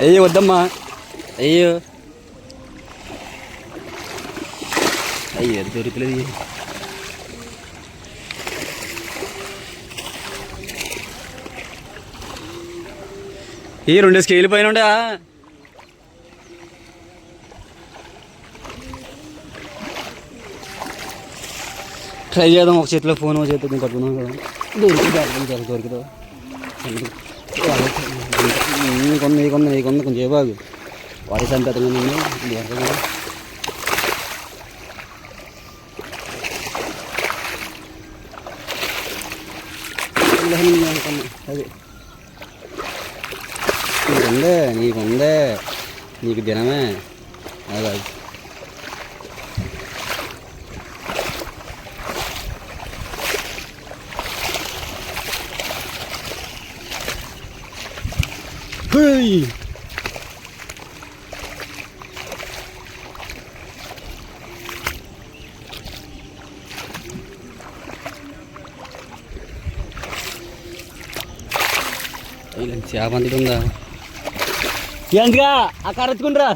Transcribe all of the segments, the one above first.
అయ్యో వద్దమ్మా అయ్యో అయ్యో అది దొరికలేదు ఈ రెండు స్కేల్ పైన ఉండే ట్రై చేద్దాం ఒక చేతిలో ఫోన్ ఒక చేతిలో కట్టుకున్నాం కదా దొరికింది దొరికిందో నీకొంది నీకొంది నీకొంది కొంచెం బాగు వాడి సంపేతంగా నేను అది నీకుందే నీకుందే నీకు దినమే అదే Hey! చేప ఉందా ఎందుగా ఆ కర్ర ఎత్తుకుంటారా?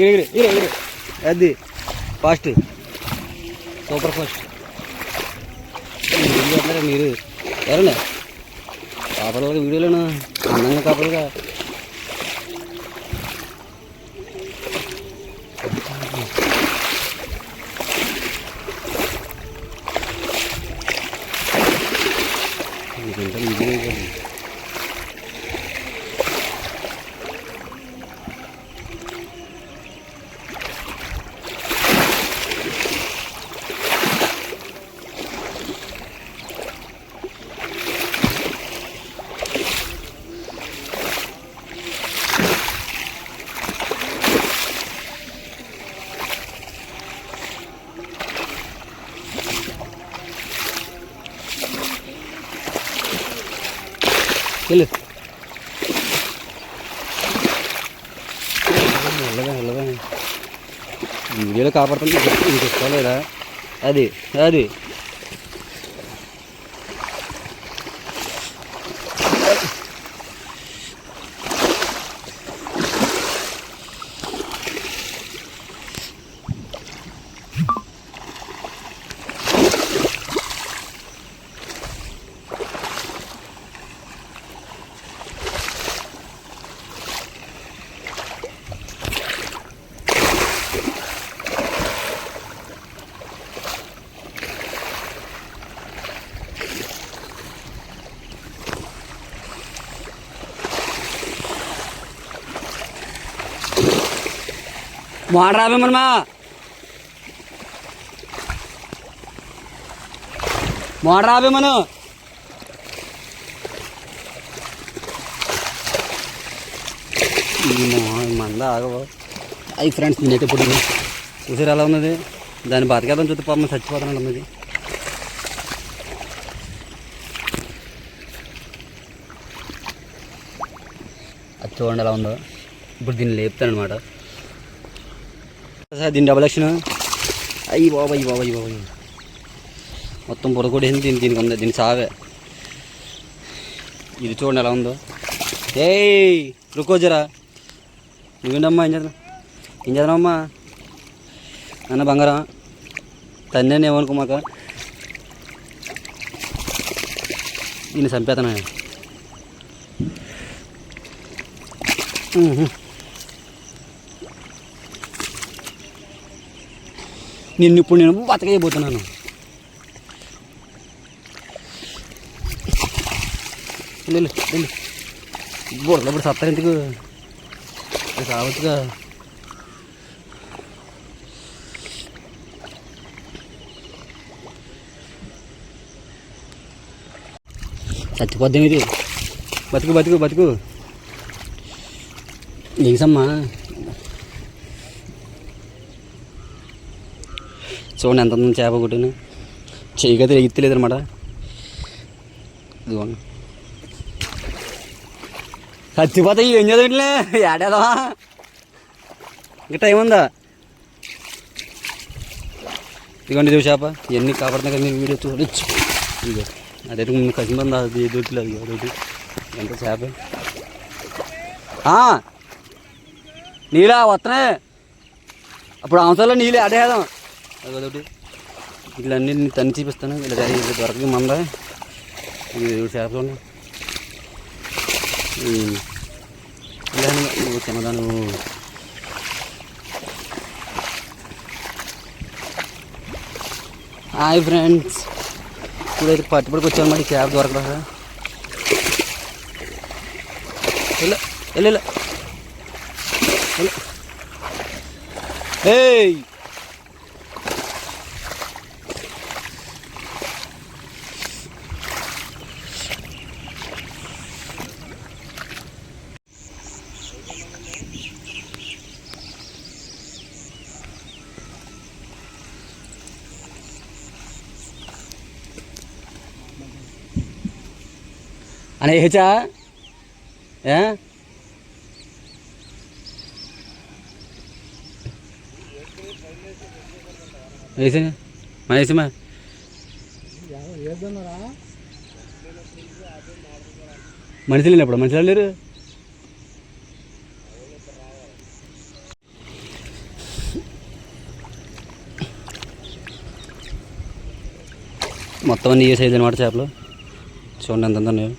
ఇరు ఇరు ఇరు అది ఫాస్ట్. Super fast. మీరు? ఎవరండి కాపలుగా వీడియోలోను అందంగా కాపలుగా ചെല്ലു നല്ലതാണ് നല്ലതാണ് വീഡിയോയിൽ കാപ്പറത്തല്ലേ അതെ അതെ అది అది మాడరాబే మనమా మంద ఆగవు. అవి ఫ్రెండ్స్ నేనైతే ఇప్పుడు చూసారు ఎలా ఉన్నది? దాన్ని బతకేద్దాం చూస్తే పాపం చచ్చిపోతాను ఉన్నది. అది చూడండి ఎలా ఉందో. ఇప్పుడు దీన్ని లేపుతాను అనమాట దీని డబల్ యాక్షన్ అయ్యి బాబాయ్ బాబాయ్ బాబాయ్ అయ్యి మొత్తం పొరకొడేసింది దీని దీనికి ఉంది దీని సావే ఇది చూడండి ఎలా ఉందో ఏయ్ రుకోజరా నువ్వేంటమ్మా ఏం చేద్దాం ఏం చేద్దామమ్మా అన్న బంగారం తన్నే ఏమనుకో మాక దీన్ని చంపేతనా నేను ఇప్పుడు నేను బతకైపోతున్నాను వెళ్ళు వెళ్ళు. బుర్రలో ఇప్పుడు సత్తారు ఎందుకు? కావచ్చుగా. చచ్చిపోద్దాం ఇది. బతుకు బతుకు బతుకు. నీసమ్మా చూడండి ఎంత చేప కొట్టిన చేయగతే ఎత్తులేదు అనమాట ఇదిగోండి చచ్చిపోతాయి ఏం చదవట్లే ఏడేదా ఇంకా టైం ఉందా ఇదిగోండి ఇది చేప ఇవన్నీ కాపాడుతున్నా కదా మీరు వీడియో చూడొచ్చు ఇదిగో అదే ముందు ఉందా అది దొరికిలేదు అదొకటి ఎంత చేప నీలా వస్తున్నాయి అప్పుడు అవసరంలో నీళ్ళు అడేద్దాం అదొకటి ఇట్లా అన్ని తన్ని చూపిస్తాను ఇలా ఇది దొరకదు మంద ఇది చేప చూడండి ఉమ్. ఇలా నువ్వు చిన్నదాను హాయ్ ఫ్రెండ్స్ ఇప్పుడైతే పట్టుబడికి వచ్చాను మరి క్యాబ్ దొరకదా వెళ్ళు వెళ్ళు వెళ్ళు. వెళ్ళు. ఏయ్ అని వేచా ఏ? మన వేసమా మనుషులు లేనప్పుడు మనుషులు లేరు? మొత్తం అన్ని వేసేది అనమాట చేపలు? చూడండి ఎంత ఉన్నాయో.